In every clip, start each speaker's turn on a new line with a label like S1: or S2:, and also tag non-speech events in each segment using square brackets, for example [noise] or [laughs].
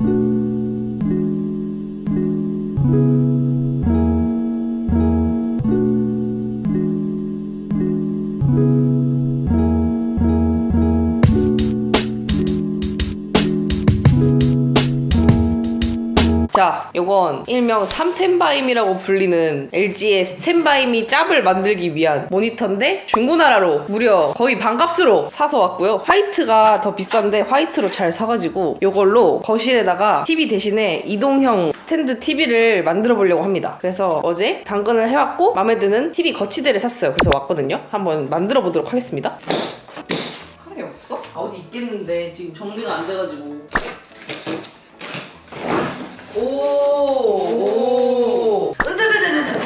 S1: Thank you. 자, 요건 일명 3텐바임이라고 불리는 LG의 스텐바임이 짭을 만들기 위한 모니터인데 중고나라로 무려 거의 반값으로 사서 왔고요. 화이트가 더 비싼데 화이트로 잘 사가지고 요걸로 거실에다가 TV 대신에 이동형 스탠드 TV를 만들어 보려고 합니다. 그래서 어제 당근을 해왔고 마음에 드는 TV 거치대를 샀어요. 그래서 왔거든요. 한번 만들어 보도록 하겠습니다. 칼이 없어? 아, 어디 있겠는데 지금 정리가 안 돼가지고. 오, 오. 으자자자자자자자.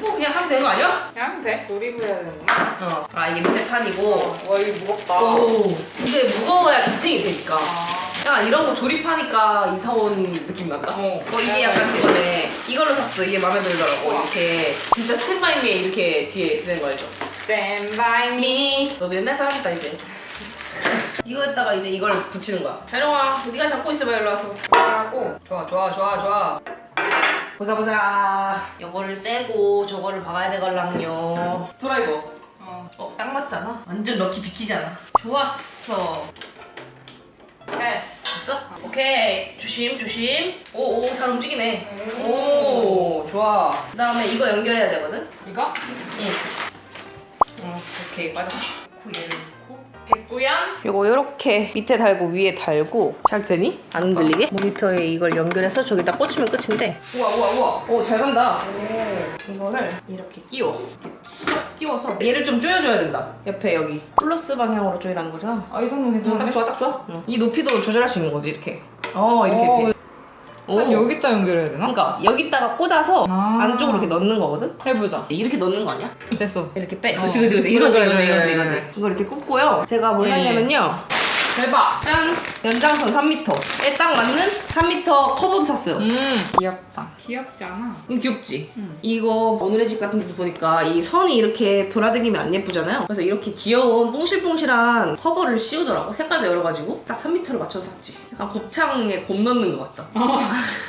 S1: 뭐 그냥 하면 되는 거 아니야?
S2: 그냥 돼. 조립을 해야 되는 거.
S1: 어. 아 이게 밑에 판이고.
S2: 와 이거 무겁다.
S1: 오. 근데 무거워야 지탱이 되니까.
S2: 아.
S1: 약간 이런 거 조립하니까 이사 온 느낌 난다.
S2: 어.
S1: 어, 이게 약간 그거네. 이걸로 샀어. 이게 마음에 들더라고. 이렇게 진짜 스탠바이미에 이렇게 뒤에 되는 거 알죠?
S2: Stand by me.
S1: 미. 너도 옛날 사람이다 이제. 이거에다가 이제 이걸 붙이는 거야. 자, 이리와. 네가 잡고 있어봐. 일로 와서.
S2: 하고.
S1: 좋아 좋아 좋아 좋아. 보자 보자. 요거를 떼고 저거를 박아야 되걸랑요. 드라이버.
S2: 어.
S1: 어 딱 맞잖아. 완전 럭키 비키잖아. 좋았어.
S2: 됐어.
S1: 됐어? 오케이. 조심 조심. 오오 잘 움직이네. 오. 좋아. 그 다음에 이거 연결해야 되거든?
S2: 이거?
S1: 응 어, 오케이. 빠졌어 그 얘를
S2: 됐구연.
S1: 요거 요렇게 밑에 달고 위에 달고 잘 되니? 안 흔들리게? 모니터에 이걸 연결해서 저기다 꽂히면 끝인데
S2: 우와 우와 우와.
S1: 오 잘 간다. 이거를 이렇게 끼워. 이렇게 쏙 끼워서 얘를 좀 조여줘야 된다. 옆에 여기 플러스 방향으로 조이라는 거잖아.
S2: 아이 정도
S1: 응,
S2: 괜찮은데?
S1: 딱 좋아, 딱 좋아. 응. 이 높이도 조절할 수 있는 거지 이렇게. 어 이렇게
S2: 어,
S1: 이렇게.
S2: 선 여기다 연결해야 되나?
S1: 그러니까 여기다가 꽂아서
S2: 아.
S1: 안쪽으로 이렇게 넣는 거거든.
S2: 해보자.
S1: 이렇게 넣는 거 아니야?
S2: 됐어.
S1: 이렇게 빼.
S2: 어.
S1: 그렇지, 그렇지, 그렇지. 이거지,
S2: 그래,
S1: 이거지,
S2: 그래,
S1: 이거지,
S2: 그래,
S1: 이거지.
S2: 그래.
S1: 이걸 이렇게 꽂고요. 제가 뭘
S2: 예.
S1: 샀냐면요.
S2: 대박.
S1: 짠! 연장선 3m에 딱 맞는 3m 커버도 샀어요.
S2: 음 귀엽다. 귀엽지 않아?
S1: 이거 귀엽지?
S2: 응.
S1: 이거 오늘의 집 같은 데서 보니까 이 선이 이렇게 돌아다니면 안 예쁘잖아요. 그래서 이렇게 귀여운 뽕실뽕실한 커버를 씌우더라고. 색깔도 여러 가지고. 딱 3m로 맞춰서 샀지. 약간 곱창에 곱 넣는 것 같다.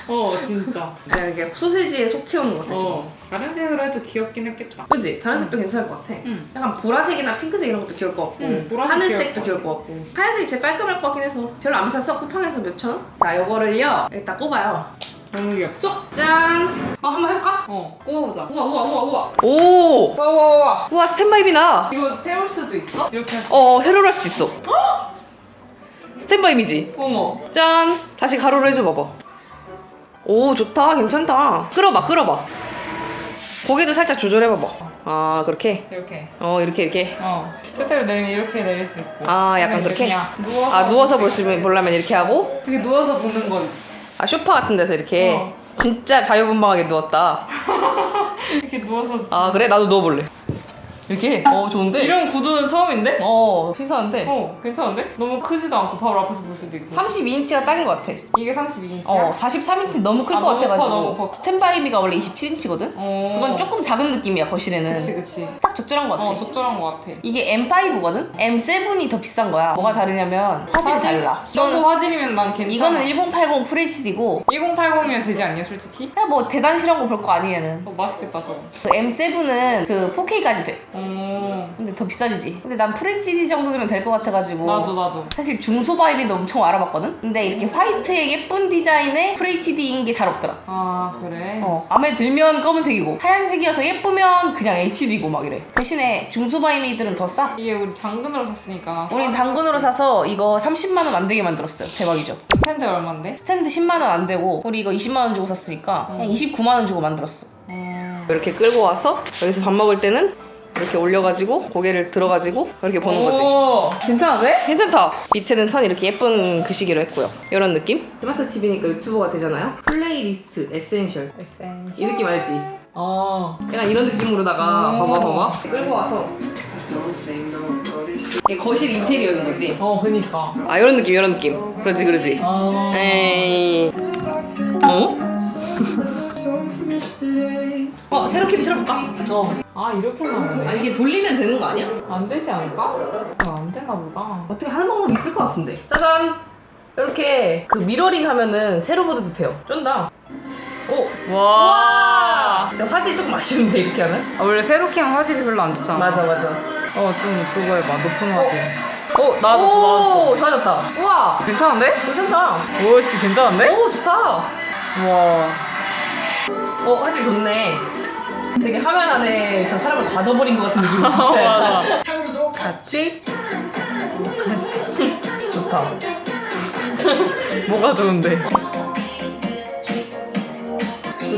S2: 어 진짜.
S1: 아, 이게 소세지에 속 채우는 것 같아. 지금.
S2: 어. 다른 색으로 해도 귀엽긴 했겠다.
S1: 그지? 다른 색도 괜찮을 것 같아.
S2: 응.
S1: 약간 보라색이나 핑크색 이런 것도 귀여울 것 같고
S2: 응, 보라색
S1: 하늘색도
S2: 귀여울
S1: 것 같고 하얀색이 제일 깔끔할 것 같긴 해서 별로 안 비쌌어 쿠팡에서 몇천 원? 자 요거를 요 일단 꼽아요
S2: 너무 귀엽어.
S1: 쏙! 짠! 어 한번 해볼까?
S2: 어 꼽아보자.
S1: 우와 우와 우와 우와 오!
S2: 우와 우와 우와.
S1: 우와 스탠바이비나
S2: 이거 태울 수도 있어? 이렇게.
S1: 어 세로로 할 수도 있어 스탠바이비지
S2: 어머.
S1: 짠 다시 가로로 해줘 봐봐 오 좋다 괜찮다 끌어봐 끌어봐 고개도 살짝 조절해봐봐 아 그렇게
S2: 이렇게.
S1: 어 이렇게 이렇게
S2: 어. 세대로 내리면 이렇게 내릴 수 있고.
S1: 아 약간 그렇게
S2: 그냥 누워서.
S1: 아 누워서 볼 수 보려면 이렇게 하고
S2: 이게 누워서 보는 건
S1: 아 쇼파 같은 데서 이렇게
S2: 어.
S1: 진짜 자유분방하게 누웠다 [laughs]
S2: 이렇게 누워서.
S1: 아 그래 나도 누워볼래 이렇게 어 좋은데
S2: 이런 구도는 처음인데?
S1: 어 피사한데
S2: 어, 괜찮은데? 너무 크지도 않고 바로 앞에서 볼 수도 있고.
S1: 32인치가 딱인 것 같아
S2: 이게 32인치야?
S1: 어 43인치 너무 클
S2: 아,
S1: 것
S2: 너무 커,
S1: 같아가지고
S2: 커.
S1: 스탠바이비가 원래 27인치거든
S2: 어.
S1: 그건 조금 작은 느낌이야 거실에는
S2: 그치, 그치.
S1: 딱 적절한 것 같아
S2: 어, 적절한 것 같아.
S1: 이게 M5거든? M7이 더 비싼 거야 뭐가 다르냐면 화질이 달라
S2: 이 정도
S1: 이거는,
S2: 화질이면 난 괜찮아.
S1: 이거는 1080 FHD고
S2: 1080이면 되지 않냐, 솔직히?
S1: 그냥 뭐 대단 실한 거 볼 거 아니에는
S2: 어, 맛있겠다, 저거.
S1: 그 M7은 그 4K까지 돼
S2: 어,
S1: 근데 더 비싸지지 근데 난 FHD 정도 되면 될 것 같아가지고
S2: 나도, 나도.
S1: 사실 중소 바이비도 엄청 알아봤거든? 근데 이렇게 화이트의 예쁜 디자인에 FHD인 게 잘 없더라
S2: 아, 그래?
S1: 어, 마음에 들면 검은색이고 하얀색이어서 예쁘면 그냥 HD고 막 이래 대신에 중소 바이미들은 더 싸.
S2: 이게 우리 당근으로 샀으니까.
S1: 우린 당근으로 사서 이거 30만 원 안 되게 만들었어요. 대박이죠.
S2: 스탠드 얼만데?
S1: 스탠드 10만 원 안 되고 우리 이거 20만 원 주고 샀으니까 그냥 29만 원 주고 만들었어.
S2: 음.
S1: 이렇게 끌고 와서 여기서 밥 먹을 때는 이렇게 올려가지고 고개를 들어가지고 이렇게 보는 거지.
S2: 오, 괜찮은데?
S1: 괜찮다. 밑에는 선 이렇게 예쁜 그시기로 했고요. 이런 느낌? 스마트 TV니까 유튜버가 되잖아요. 플레이리스트 에센셜.
S2: 에센셜.
S1: 이 느낌 알지?
S2: 어.
S1: 약간 이런 느낌으로다가
S2: 음.
S1: 봐봐 봐봐 끌고 와서 이게 거실 인테리어인 거지.
S2: 어, 그니까.
S1: 아 이런 느낌 이런 느낌. 그러지 그러지.
S2: 어.
S1: 에이. 어? [laughs] 어캠 틀어볼까? 어.
S2: 아, 이렇게 나오네.
S1: 아 이게 돌리면 되는 거 아니야?
S2: 안 되지 않을까? 어, 안 되나 보다.
S1: 어떻게 하는 방법 있을 것 같은데. 짜잔. 이렇게 그 미러링 하면은 세로 모드도 돼요. 쫀다. 오.
S2: 와.
S1: 근데 화질이 조금 아쉬운데 이렇게 하면?
S2: 아, 원래 새로 키면 화질이 별로 안 좋잖아.
S1: 맞아 맞아.
S2: 어, 좀 그거 해봐. 높은 화질. 어, 나도 좋아졌어.
S1: 오 좋아졌다. 우와
S2: 괜찮은데?
S1: 괜찮다.
S2: 오씨, 괜찮은데?
S1: 오 좋다.
S2: 와.
S1: 어 화질 좋네. 되게 화면 안에 저 사람을 가둬버린 것 같은 느낌이 [laughs]
S2: 맞아.
S1: 들어요.
S3: 탕후루도
S1: 같이 [laughs] 좋다.
S2: 뭐가 좋은데?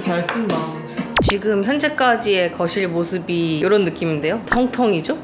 S2: 잘 튼다.
S1: 지금 현재까지의 거실 모습이 이런 느낌인데요. 텅텅이죠?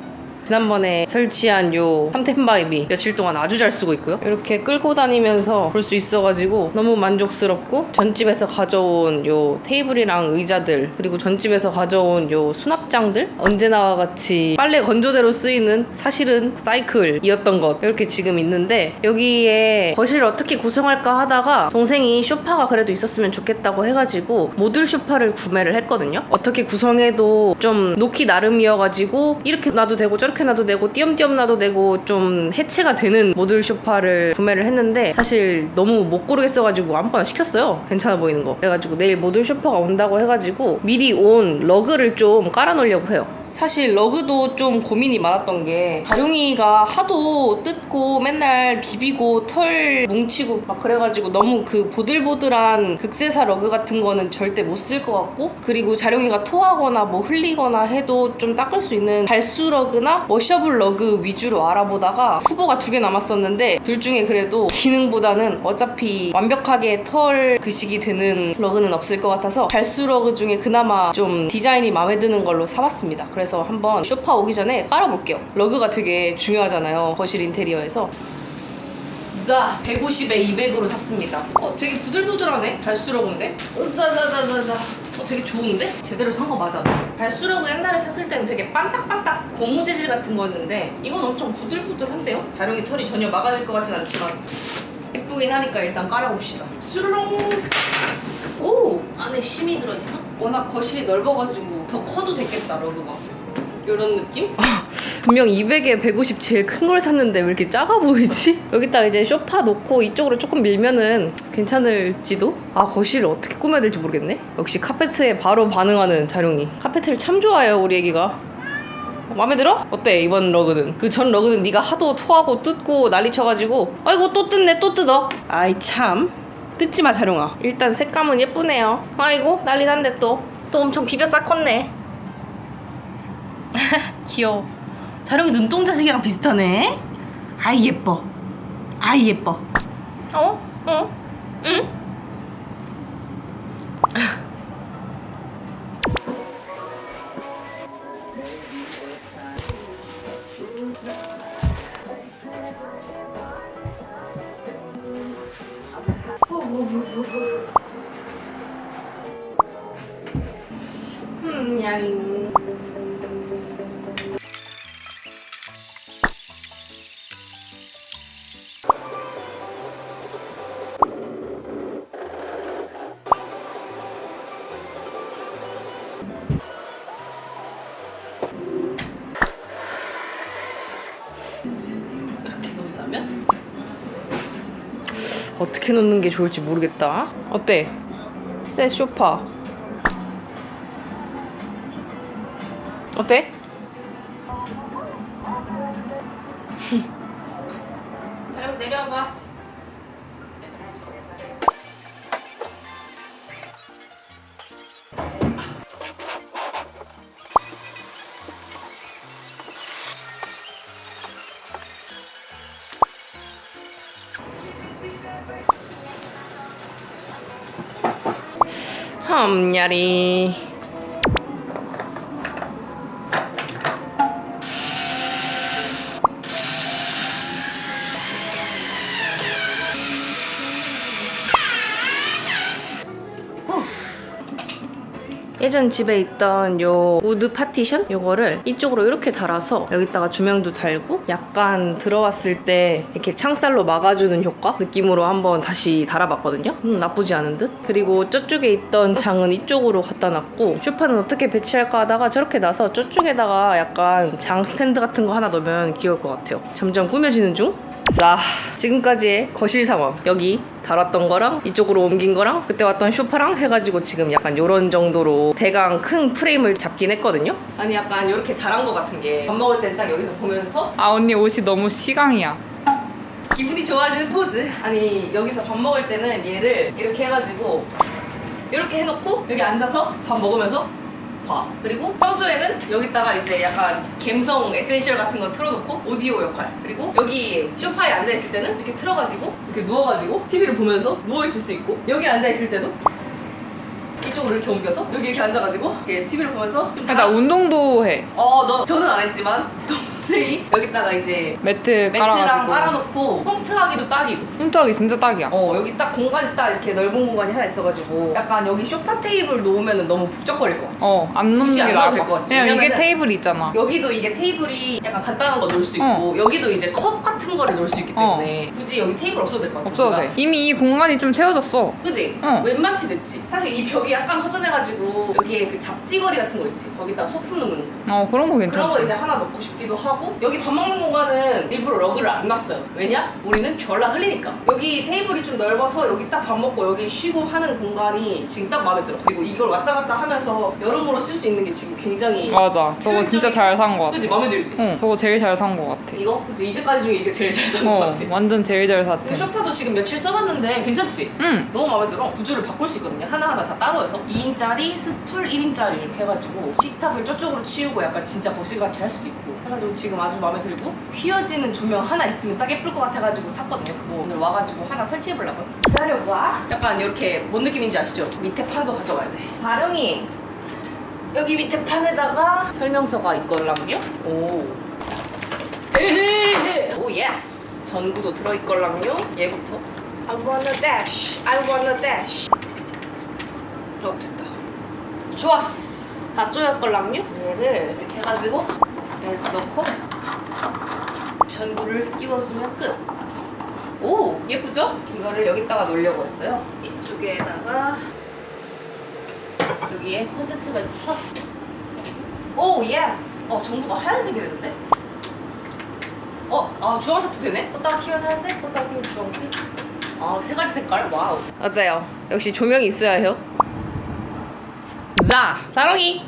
S1: 지난번에 설치한 요 3템 바이비 며칠 동안 아주 잘 쓰고 있고요. 이렇게 끌고 다니면서 볼 수 있어가지고 너무 만족스럽고 전집에서 가져온 요 테이블이랑 의자들 그리고 전집에서 가져온 요 수납장들 언제나와 같이 빨래 건조대로 쓰이는 사실은 사이클이었던 것 이렇게 지금 있는데 여기에 거실을 어떻게 구성할까 하다가 동생이 쇼파가 그래도 있었으면 좋겠다고 해가지고 모듈 쇼파를 구매를 했거든요. 어떻게 구성해도 좀 놓기 나름이어가지고 이렇게 놔도 되고 저렇게 놔도 되고 띄엄띄엄 놔도 되고 좀 해체가 되는 모듈 쇼파를 구매를 했는데 사실 너무 못 고르겠어가지고 아무거나 시켰어요. 괜찮아 보이는 거. 그래가지고 내일 모듈 쇼파가 온다고 해가지고 미리 온 러그를 좀 깔아놓으려고 해요. 사실 러그도 좀 고민이 많았던 게 다룡이가 하도 뜯고 맨날 비비고 털 뭉치고 막 그래가지고 너무 그 보들보들한 극세사 러그 같은 거는 절대 못 쓸 것 같고 그리고 자룡이가 토하거나 뭐 흘리거나 해도 좀 닦을 수 있는 발수 러그나 워셔블 러그 위주로 알아보다가 후보가 두 개 남았었는데 둘 중에 그래도 기능보다는 어차피 완벽하게 털 그식이 되는 러그는 없을 것 같아서 발수 러그 중에 그나마 좀 디자인이 마음에 드는 걸로 사봤습니다. 그래서 한번 쇼파 오기 전에 깔아볼게요. 러그가 되게 중요하잖아요. 거실 인테리어에서. 자, 150에 200으로 샀습니다. 어, 되게 부들부들하네. 발수러그인데? 으자자자자자. 어, 되게 좋은데? 제대로 산 거 맞아. 발수러그 옛날에 샀을 때는 되게 반딱반딱 고무 재질 같은 거였는데 이건 엄청 부들부들한데요? 다룡이 털이 전혀 막아질 것 같진 않지만 예쁘긴 하니까 일단 깔아봅시다. 수르렁. 오! 안에 심이 들어있나? 워낙 거실이 넓어가지고 더 커도 됐겠다, 러그가. 이런 느낌? [laughs] 분명 200에 150 제일 큰 걸 샀는데 왜 이렇게 작아 보이지? [laughs] 여기다 이제 소파 놓고 이쪽으로 조금 밀면은 괜찮을지도? 아 거실을 어떻게 꾸며야 될지 모르겠네. 역시 카페트에 바로 반응하는 자룡이. 카페트를 참 좋아해요 우리 애기가. 마음에 들어? 어때 이번 러그는? 그 전 러그는 네가 하도 토하고 뜯고 난리 쳐가지고. 아이고 또 뜯네 또 뜯어. 아이 참. 뜯지 마 자룡아. 일단 색감은 예쁘네요. 아이고 난리 났네 또. 또 엄청 비벼 싹 컸네. [laughs] 귀여워 자룡이 눈동자 색이랑 비슷하네 아이 예뻐 아이 예뻐 어? 어? 응? 어떻게 놓는 게 좋을지 모르겠다. 어때? 새 쇼파. 어때? 험야리. 예전 집에 있던 요 우드 파티션 요거를 이쪽으로 이렇게 달아서 여기다가 조명도 달고 약간 들어왔을 때 이렇게 창살로 막아주는 효과 느낌으로 한번 다시 달아봤거든요. 음, 나쁘지 않은 듯. 그리고 저쪽에 있던 장은 이쪽으로 갖다 놨고 쇼파는 어떻게 배치할까 하다가 저렇게 놔서 저쪽에다가 약간 장 스탠드 같은 거 하나 넣으면 귀여울 것 같아요. 점점 꾸며지는 중. 자, 지금까지의 거실 상황. 여기 달았던 거랑 이쪽으로 옮긴 거랑 그때 왔던 쇼파랑 해가지고 지금 약간 요런 정도로 대강 큰 프레임을 잡긴 했거든요. 아니 약간 이렇게 잘한 거 같은 게 밥 먹을 땐 딱 여기서 보면서
S2: 아 언니 옷이 너무 시강이야.
S1: 기분이 좋아지는 포즈. 아니 여기서 밥 먹을 때는 얘를 이렇게 해가지고 이렇게 해놓고 여기 앉아서 밥 먹으면서 봐. 그리고 평소에는 여기다가 이제 약간 감성 에센셜 같은 거 틀어놓고 오디오 역할. 그리고 여기 소파에 앉아 있을 때는 이렇게 틀어가지고 이렇게 누워가지고 TV를 보면서 누워 있을 수 있고 여기 앉아 있을 때도 이 쪽으로 이렇게 옮겨서 여기 이렇게 앉아가지고 이렇게 TV를 보면서 좀
S2: 아, 나 운동도 해.
S1: 어, 너 저는 안 했지만 [laughs] 동생이 여기다가 이제
S2: 매트
S1: 매트랑
S2: 깔아가지고.
S1: 깔아놓고 홈트하기도 딱이고
S2: 홈트하기 진짜 딱이야.
S1: 어 여기 딱 공간이 딱 이렇게 넓은 공간이 하나 있어가지고 약간 여기 소파 테이블 놓으면 너무 북적거릴 것 같아
S2: 어, 안 놓는
S1: 굳이
S2: 게
S1: 안
S2: 나을
S1: 넣어도
S2: 것
S1: 될것
S2: 같아.
S1: 같지?
S2: 그냥 이게
S1: 왜냐면은-
S2: 테이블이 있잖아.
S1: 여기도 이게 테이블이 약간 간단한 거 놓을 수 있고
S2: 어.
S1: 여기도 이제 컵 같은 거를 놓을 수 있기 때문에 굳이 여기 테이블 없어도 될 것 같아
S2: 없어도 돼. 이미 이 공간이 좀 채워졌어.
S1: 그지?
S2: 어.
S1: 웬만치 됐지 사실 이 벽이 약간 허전해가지고 여기에 그 잡지거리 같은 거 있지 거기다 소품 넣는 거
S2: 어, 그런 거
S1: 그런 거
S2: 괜찮지.
S1: 이제 하나 넣고 싶기도 하고 여기 밥 먹는 공간은 일부러 러그를 안 놨어요 왜냐? 우리는 졸라 흘리니까 여기 테이블이 좀 넓어서 여기 딱 밥 먹고 여기 쉬고 하는 공간이 지금 딱 마음에 들어 그리고 이걸 왔다 갔다 하면서 여러모로 쓸 수 있는 게 지금 굉장히
S2: 맞아. 저거 진짜 잘 산 거 같아.
S1: 그지 마음에 들지?
S2: 응, 저거 제일 잘 산 거 같아.
S1: 이거? 그치 이제까지 중에 이게 제일 잘 산 것
S2: 어,
S1: 같아
S2: 완전 제일 잘 샀대.
S1: 이 소파도 지금 며칠 써봤는데 괜찮지?
S2: 응.
S1: 너무 마음에 들어. 구조를 바꿀 수 있거든요. 하나하나 다 따로 해서. 2인짜리, 스툴 1인짜리 이렇게 해가지고 식탁을 저쪽으로 치우고 약간 진짜 거실같이 할 수도 있고 해가지고 지금 아주 마음에 들고 휘어지는 조명 하나 있으면 딱 예쁠 것 같아가지고 샀거든요. 그거 오늘 와가지고 하나 설치해보려고요. 기다려봐. 약간 이렇게 뭔 느낌인지 아시죠? 밑에 판도 가져가야 돼. 사령이 여기 밑에 판에다가 설명서가 있걸랑요? 오. 에헤헤. [laughs] 오 예스. 전구도 들어있걸랑요? 얘부터. I wanna dash. I wanna dash. 어 됐다. 좋았어. 다 쪼였걸랑요? 얘를 이렇게 해가지고 얘를 넣고 전구를 끼워주면 끝. 오 예쁘죠? 이거를 여기다가 놓으려고 했어요. 이쪽에다가 여기에 콘센트가 있어서 오 예스. 어 전구가 하얀색이 되는데? 어, 아 주황색도 되네? 껐다가 키면 하얀색, 껐다가 키면 주황색. 아, 세 가지 색깔? 와우. 어때요? 역시 조명이 있어야 해요. 자, 사랑이.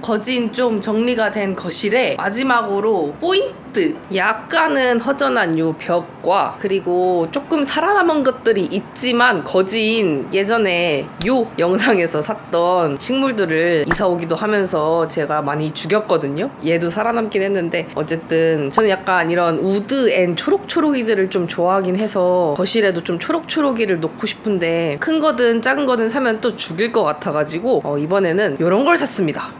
S1: 거진 좀 정리가 된 거실에 마지막으로 포인트 약간은 허전한 요 벽과 그리고 조금 살아남은 것들이 있지만 거진 예전에 요 영상에서 샀던 식물들을 이사 오기도 하면서 제가 많이 죽였거든요. 얘도 살아남긴 했는데 어쨌든 저는 약간 이런 우드 앤 초록초록이들을 좀 좋아하긴 해서 거실에도 좀 초록초록이를 놓고 싶은데 큰 거든 작은 거든 사면 또 죽일 것 같아가지고 어, 이번에는 이런 걸 샀습니다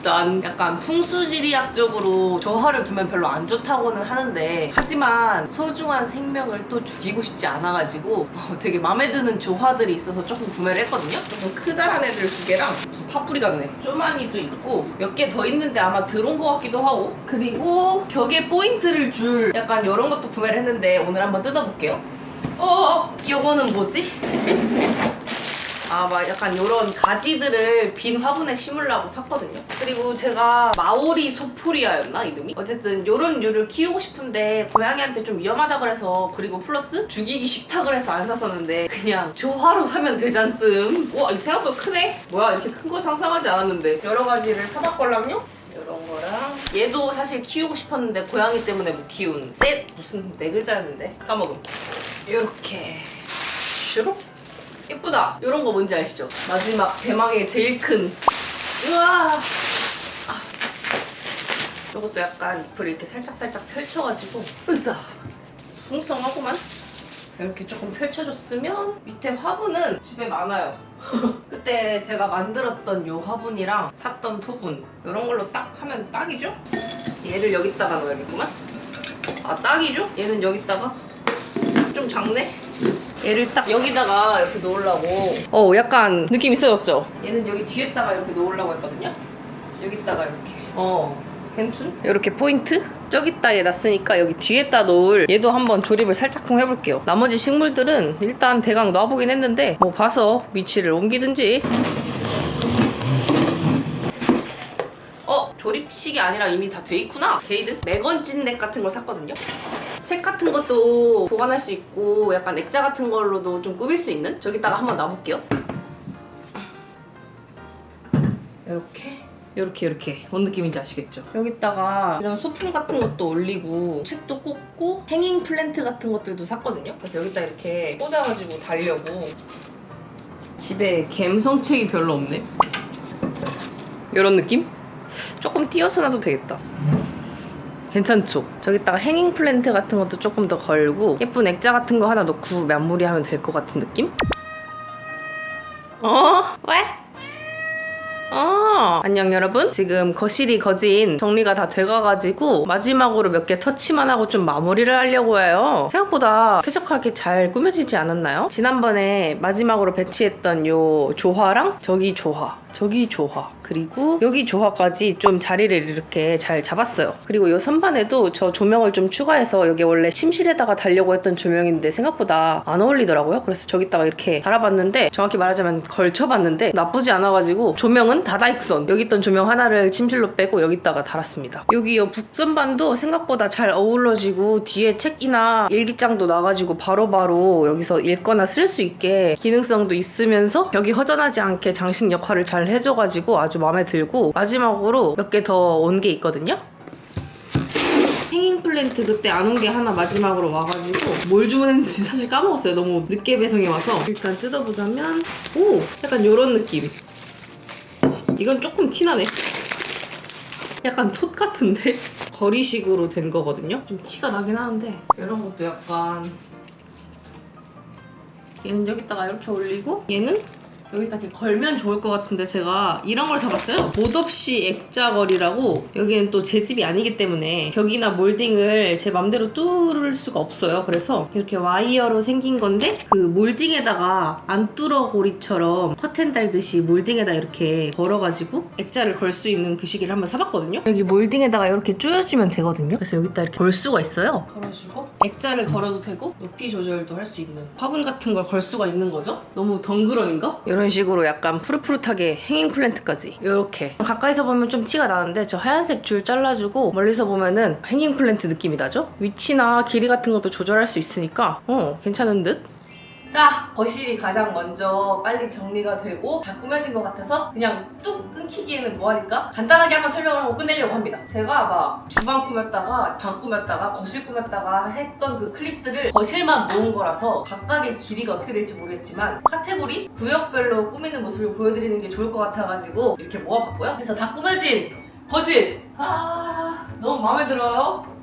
S1: 짠 약간 풍수지리학 적으로 조화를 두면 별로 안 좋다고는 하는데 하지만 소중한 생명을 또 죽이고 싶지 않아가지고 어, 되게 마음에 드는 조화들이 있어서 조금 구매를 했거든요. 조금 크다란 애들 두 개랑 무슨 파뿌리 같네. 쪼마니도 있고 몇 개 더 있는데 아마 들어온 것 같기도 하고. 그리고 벽에 포인트를 줄 약간 이런 것도 구매를 했는데 오늘 한번 뜯어볼게요. 어 이거는 뭐지? 아, 막 약간 요런 가지들을 빈 화분에 심으려고 샀거든요. 그리고 제가 마오리 소포리아였나 이름이? 어쨌든 요런 류를 키우고 싶은데 고양이한테 좀 위험하다 그래서 그리고 플러스 죽이기 쉽다 그래서 안 샀었는데 그냥 조화로 사면 되잖음. 와, 이 생각보다 크네? 뭐야, 이렇게 큰 걸 상상하지 않았는데 여러 가지를 사봤걸랑요? 이런 거랑 얘도 사실 키우고 싶었는데 고양이 때문에 못 키운 셋 무슨 네 글자였는데 까먹음 이렇게 슈룩 예쁘다. 이런 거 뭔지 아시죠? 마지막 대망의 제일 큰. 우와. 아. 이것도 약간 잎을 이렇게 살짝살짝 펼쳐가지고. 으쌰. 풍성하구만. 이렇게 조금 펼쳐줬으면 밑에 화분은 집에 많아요. [laughs] 그때 제가 만들었던 요 화분이랑 샀던 토분 이런 걸로 딱 하면 딱이죠? 얘를 여기다가 넣어야겠구만. 아 딱이죠? 얘는 여기다가 좀 작네. 얘를 딱 여기다가 이렇게 놓으려고 어 약간 느낌 있어졌죠? 얘는 여기 뒤에다가 이렇게 놓으려고 했거든요 여기다가 이렇게 어 괜춘? 이렇게 포인트? 저기다 얘 놨으니까 여기 뒤에다 놓을 얘도 한번 조립을 살짝쿵 해볼게요 나머지 식물들은 일단 대강 놔보긴 했는데 뭐 봐서 위치를 옮기든지 어? 조립식이 아니라 이미 다 돼 있구나. 게이드 매건 찐넥 같은 걸 샀거든요. 책 같은 것도 보관할 수 있고 약간 액자 같은 걸로도 좀 꾸밀 수 있는 저기다가 한번 놔볼게요. 이렇게 이렇게 이렇게 뭔 느낌인지 아시겠죠? 여기다가 이런 소품 같은 것도 올리고 책도 꽂고 행잉 플랜트 같은 것들도 샀거든요. 그래서 여기다 이렇게 꽂아가지고 달려고 집에 갬성책이 별로 없네. 이런 느낌? 조금 띄어서 놔도 되겠다. 괜찮죠? 저기다가 행잉 플랜트 같은 것도 조금 더 걸고 예쁜 액자 같은 거 하나 넣고 마무리하면 될 것 같은 느낌? 어? 왜? 어, 안녕 여러분. 지금 거실이 거진 정리가 다 돼가가지고 마지막으로 몇 개 터치만 하고 좀 마무리를 하려고 해요. 생각보다 쾌적하게 잘 꾸며지지 않았나요? 지난번에 마지막으로 배치했던 요 조화랑 저기 조화, 저기 조화, 그리고 여기 조화까지 좀 자리를 이렇게 잘 잡았어요. 그리고 요 선반에도 저 조명을 좀 추가해서 여기 원래 침실에다가 달려고 했던 조명인데 생각보다 안 어울리더라고요. 그래서 저기다가 이렇게 달아봤는데 정확히 말하자면 걸쳐봤는데 나쁘지 않아가지고 조명은 다다익선. 여기 있던 조명 하나를 침실로 빼고 여기다가 달았습니다. 여기 요 북선반도 생각보다 잘 어우러지고 뒤에 책이나 일기장도 나가지고 바로 바로 여기서 읽거나 쓸 수 있게 기능성도 있으면서 벽이 허전하지 않게 장식 역할을 잘 해줘가지고 아주 마음에 들고 마지막으로 몇 개 더 온 게 있거든요. 행잉 플랜트 그때 안 온 게 하나 마지막으로 와가지고 뭘 주문했는지 사실 까먹었어요. 너무 늦게 배송이 와서 일단 뜯어보자면 오 약간 요런 느낌. 이건 조금 티나네. 약간 톳 같은데 [laughs] 거리식으로 된 거거든요. 좀 티가 나긴 하는데 이런 것도 약간 얘는 여기다가 이렇게 올리고 얘는 여기다 이렇게 걸면 좋을 것 같은데 제가 이런 걸 사봤어요. 못 없이 액자걸이라고 여기는 또 제 집이 아니기 때문에 벽이나 몰딩을 제 맘대로 뚫을 수가 없어요. 그래서 이렇게 와이어로 생긴 건데 그 몰딩에다가 안 뚫어 고리처럼 커튼 달듯이 몰딩에다 이렇게 걸어가지고 액자를 걸 수 있는 그 시기를 한번 사봤거든요. 여기 몰딩에다가 이렇게 조여주면 되거든요. 그래서 여기다 이렇게 걸 수가 있어요. 걸어주고 액자를 걸어도 되고 높이 조절도 할 수 있는 화분 같은 걸 걸 수가 있는 거죠. 너무 덩그러니까? 이런 식으로 약간 푸릇푸릇하게 행잉 플랜트까지 이렇게 가까이서 보면 좀 티가 나는데 저 하얀색 줄 잘라주고 멀리서 보면은 행잉 플랜트 느낌이 나죠? 위치나 길이 같은 것도 조절할 수 있으니까 어 괜찮은 듯? 자, 거실이 가장 먼저 빨리 정리가 되고 다 꾸며진 것 같아서 그냥 뚝 끊기기에는 뭐하니까 간단하게 한번 설명을 하고 끝내려고 합니다. 제가 막 주방 꾸몄다가 방 꾸몄다가 거실 꾸몄다가 했던 그 클립들을 거실만 모은 거라서 각각의 길이가 어떻게 될지 모르겠지만 카테고리, 구역별로 꾸미는 모습을 보여드리는 게 좋을 것 같아가지고 이렇게 모아봤고요. 그래서 다 꾸며진 거실! 아, 너무 마음에 들어요.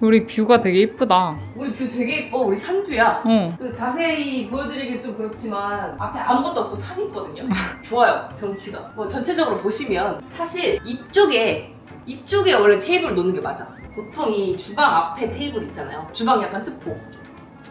S2: 우리 뷰가 되게 이쁘다.
S1: 우리 뷰 되게 예뻐. 우리 산뷰야.
S2: 어.
S1: 그 자세히 보여드리기 좀 그렇지만 앞에 아무것도 없고 산 있거든요. [laughs] 좋아요 경치가. 뭐 전체적으로 보시면 사실 이쪽에 이쪽에 원래 테이블 놓는 게 맞아. 보통 이 주방 앞에 테이블 있잖아요. 주방 약간 스포.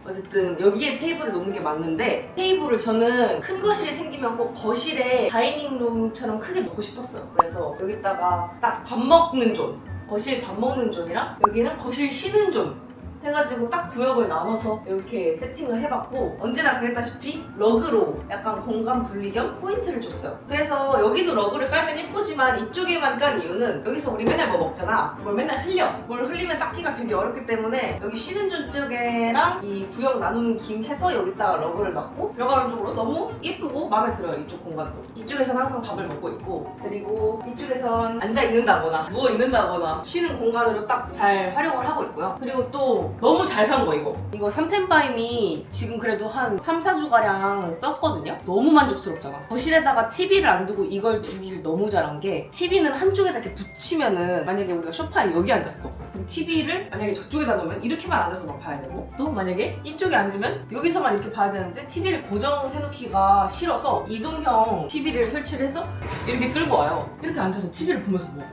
S1: 어쨌든 여기에 테이블을 놓는 게 맞는데 테이블을 저는 큰 거실이 생기면 꼭 거실에 다이닝룸처럼 크게 놓고 싶었어요. 그래서 여기다가 딱 밥 먹는 존, 거실 밥 먹는 존이랑 여기는 거실 쉬는 존 해가지고 딱 구역을 나눠서 이렇게 세팅을 해봤고 언제나 그랬다시피 러그로 약간 공간 분리 겸 포인트를 줬어요. 그래서 여기도 러그를 깔면 예쁘지만 이쪽에만 깐 이유는 여기서 우리 맨날 뭐 먹잖아. 뭘 맨날 흘려. 뭘 흘리면 닦기가 되게 어렵기 때문에 여기 쉬는 존 쪽에랑 이 구역 나누는 김 해서 여기다가 러그를 놨고 들어가는 쪽으로 너무 예쁘고 마음에 들어요. 이쪽 공간도. 이쪽에선 항상 밥을 먹고 있고 그리고 이쪽에선 앉아 있는다거나 누워 있는다거나 쉬는 공간으로 딱 잘 활용을 하고 있고요. 그리고 또 너무 잘 산 거 이거. 이거 삼텐바임이 지금 그래도 한 3, 4주가량 썼거든요. 너무 만족스럽잖아. 거실에다가 TV를 안 두고 이걸 두길 너무 잘한 게 TV는 한쪽에다 이렇게 붙이면은 만약에 우리가 소파에 여기 앉았어. 그럼 TV를 만약에 저쪽에다 놓으면 이렇게만 앉아서만 봐야 되고 또 만약에 이쪽에 앉으면 여기서만 이렇게 봐야 되는데 TV를 고정해놓기가 싫어서 이동형 TV를 설치를 해서 이렇게 끌고 와요. 이렇게 앉아서 TV를 보면서 뭐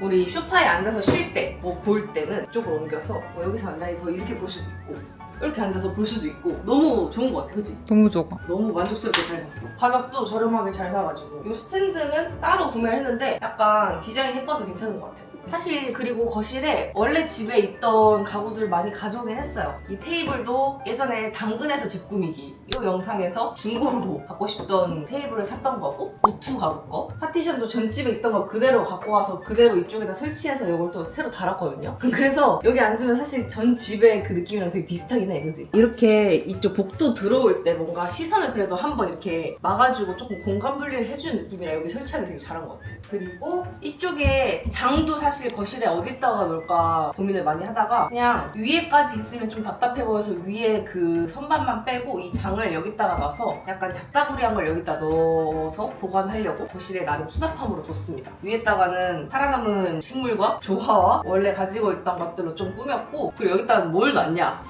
S1: 우리 소파에 앉아서 쉴 때, 뭐 볼 때는 이쪽으로 옮겨서 뭐 여기서 앉아서 이렇게 볼 수도 있고 이렇게 앉아서 볼 수도 있고 너무 좋은 것 같아, 그치?
S2: 너무 좋아.
S1: 너무 만족스럽게 잘 샀어. 가격도 저렴하게 잘 사가지고 이 스탠드는 따로 구매를 했는데 약간 디자인 예뻐서 괜찮은 것 같아요. 사실 그리고 거실에 원래 집에 있던 가구들 많이 가져오긴 했어요. 이 테이블도 예전에 당근에서 집 꾸미기 이 영상에서 중고로 갖고 싶던 테이블을 샀던 거고 오투 가구 거 파티션도 전집에 있던 거 그대로 갖고 와서 그대로 이쪽에다 설치해서 이걸 또 새로 달았거든요. [laughs] 그래서 여기 앉으면 사실 전 집의 그 느낌이랑 되게 비슷하긴 해, 그지? 이렇게 이쪽 복도 들어올 때 뭔가 시선을 그래도 한번 이렇게 막아주고 조금 공간 분리를 해주는 느낌이라 여기 설치하기 되게 잘한 것 같아. 그리고 이쪽에 장도 사실 거실에 어디다가 놓을까 고민을 많이 하다가 그냥 위에까지 있으면 좀 답답해 보여서 위에 그 선반만 빼고 이장 을 여기다가 놔서 약간 작다구리한 걸 여기다 넣어서 보관하려고 거실에 나름 수납함으로 뒀습니다. 위에다가는 살아남은 식물과 조화와 원래 가지고 있던 것들로 좀 꾸몄고 그리고 여기다가는 뭘 놨냐?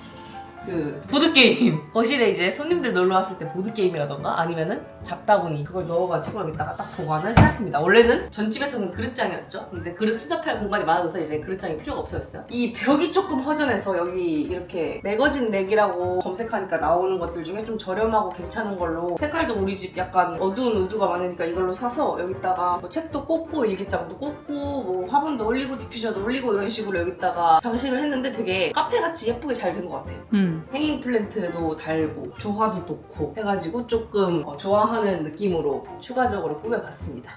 S1: 그 보드게임. [laughs] 거실에 이제 손님들 놀러 왔을 때 보드게임이라던가 아니면은 잡다구니 그걸 넣어가지고 여기다가 딱 보관을 해놨습니다. 원래는 전집에서는 그릇장이었죠? 근데 그릇 수납할 공간이 많아져서 이제 그릇장이 필요가 없어졌어요. 이 벽이 조금 허전해서 여기 이렇게 매거진 넥이라고 검색하니까 나오는 것들 중에 좀 저렴하고 괜찮은 걸로 색깔도 우리 집 약간 어두운 우드가 많으니까 이걸로 사서 여기다가 뭐 책도 꽂고 일기장도 꽂고 뭐 화분도 올리고 디퓨저도 올리고 이런 식으로 여기다가 장식을 했는데 되게 카페같이 예쁘게 잘 된 것 같아요.
S2: 음.
S1: 행잉 플랜트도 달고 조화도 놓고 해가지고 조금 어, 좋아하는 느낌으로 추가적으로 꾸며봤습니다.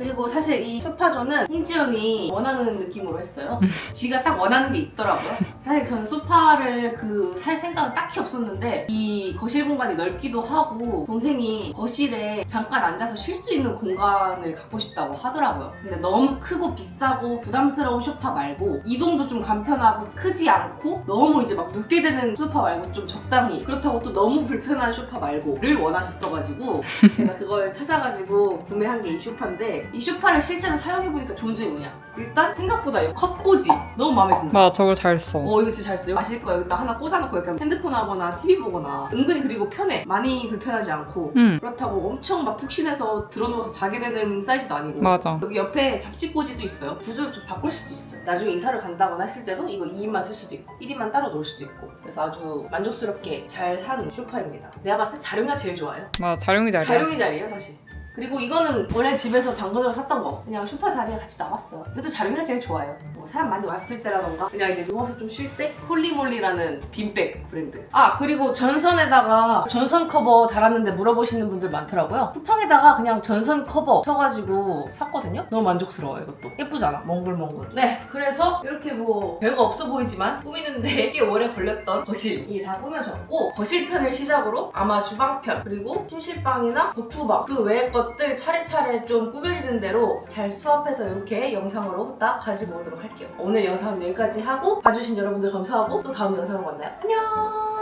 S1: 그리고 사실 이 소파존은 홍지연이 원하는 느낌으로 했어요. 지가 딱 원하는 게 있더라고요. 사실 저는 소파를 그 살 생각은 딱히 없었는데 이 거실 공간이 넓기도 하고 동생이 거실에 잠깐 앉아서 쉴 수 있는 공간을 갖고 싶다고 하더라고요. 근데 너무 크고 비싸고 부담스러운 소파 말고 이동도 좀 간편하고 크지 않고 너무 이제 막 눕게 되는 소파 말고 좀 적당히 그렇다고 또 너무 불편한 소파 말고를 원하셨어가지고 제가 그걸 찾아가지고 구매한 게 이 소파인데 이 소파를 실제로 사용해보니까 좋은 점이 뭐냐 일단 생각보다 이 컵꽂이 너무 마음에 든다
S2: 맞아, 저걸 잘 써.
S1: 어 이거 진짜 잘 써요 아실 거예요 여기다 하나 꽂아놓고 이렇게 핸드폰 하거나 TV 보거나 은근히 그리고 편해 많이 불편하지 않고
S2: 음,
S1: 그렇다고 엄청 막 푹신해서 들어누워서 자게 되는 사이즈도 아니고
S2: 맞아.
S1: 여기 옆에 잡지꽂이도 있어요. 구조를 좀 바꿀 수도 있어요. 나중에 이사를 간다거나 했을 때도 이거 2인만 쓸 수도 있고 1인만 따로 놓을 수도 있고 그래서 아주 만족스럽게 잘산 소파입니다. 내가 봤을 때 자룡이가 제일 좋아요.
S2: 맞아, 자룡이 잘해.
S1: 자룡이 자리예요 사실. 그리고 이거는 원래 집에서 당근으로 샀던 거 그냥 소파 자리에 같이 나왔어요. 그래도 자룡이가 제일 좋아요. 뭐 사람 많이 왔을 때라던가 그냥 이제 누워서 좀 쉴 때 홀리몰리라는 빈백 브랜드. 아 그리고 전선에다가 전선 커버 달았는데 물어보시는 분들 많더라고요. 쿠팡에다가 그냥 전선 커버 쳐가지고 샀거든요. 너무 만족스러워요 이것도. 예쁘잖아 몽글몽글. 네 그래서 이렇게 뭐 별거 없어 보이지만 꾸미는데 [laughs] 꽤 오래 걸렸던 거실이 다 꾸며졌고 거실편을 시작으로 아마 주방편 그리고 침실방이나 덕후방 그 외의 것들 차례차례 좀 꾸며지는 대로 잘 수합해서 이렇게 영상으로 딱 가지고 오도록 할게요. 오늘 영상은 여기까지 하고 봐주신 여러분들 감사하고 또 다음 영상으로 만나요. 안녕